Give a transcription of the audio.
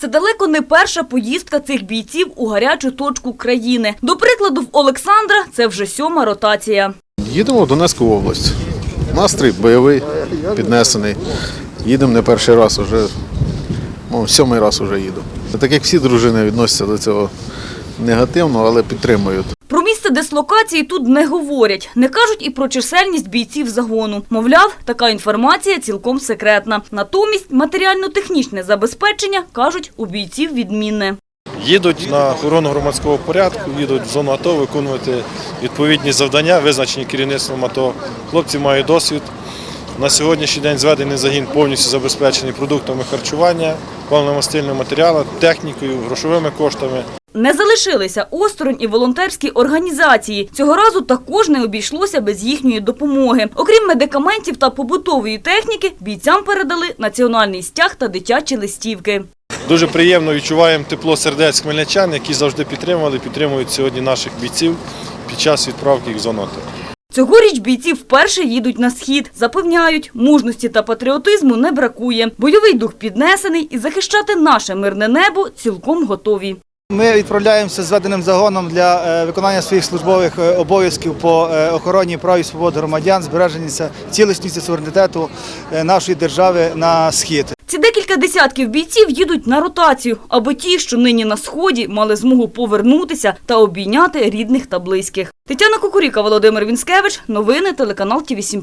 Це далеко не перша поїздка цих бійців у гарячу точку країни. До прикладу, в Олександра це вже сьома ротація. Їдемо в Донецьку область. Настрій бойовий, піднесений. Їдемо не перший раз, уже ну, сьомий раз вже їду. Так як всі дружини відносяться до цього негативно, але підтримують. Місце дислокації тут не говорять. Не кажуть і про чисельність бійців загону. Мовляв, така інформація цілком секретна. Натомість матеріально-технічне забезпечення, кажуть, у бійців відмінне. Їдуть на охорону громадського порядку, їдуть в зону АТО виконувати відповідні завдання, визначені керівництвом АТО. Хлопці мають досвід. На сьогоднішній день зведений загін повністю забезпечений продуктами харчування, паливно-мастильним матеріалом, технікою, грошовими коштами. Не залишилися осторонь і волонтерські організації. Цього разу також не обійшлося без їхньої допомоги. Окрім медикаментів та побутової техніки, бійцям передали національний стяг та дитячі листівки. Дуже приємно відчуваємо тепло сердець хмельничан, які завжди підтримували, підтримують сьогодні наших бійців під час відправки їх в зону АТО. Цьогоріч бійці вперше їдуть на схід. Запевняють, мужності та патріотизму не бракує. Бойовий дух піднесений і захищати наше мирне небо цілком готові. Ми відправляємося з веденим загоном для е, виконання своїх службових е, обов'язків по е, охороні прав і свобод громадян, збереження цілісності суверенітету нашої держави на схід. Ці декілька десятків бійців їдуть на ротацію, аби ті, що нині на сході, мали змогу повернутися та обійняти рідних та близьких. Тетяна Кукуріка, Володимир Вінськевич. Новини телеканал Ті 7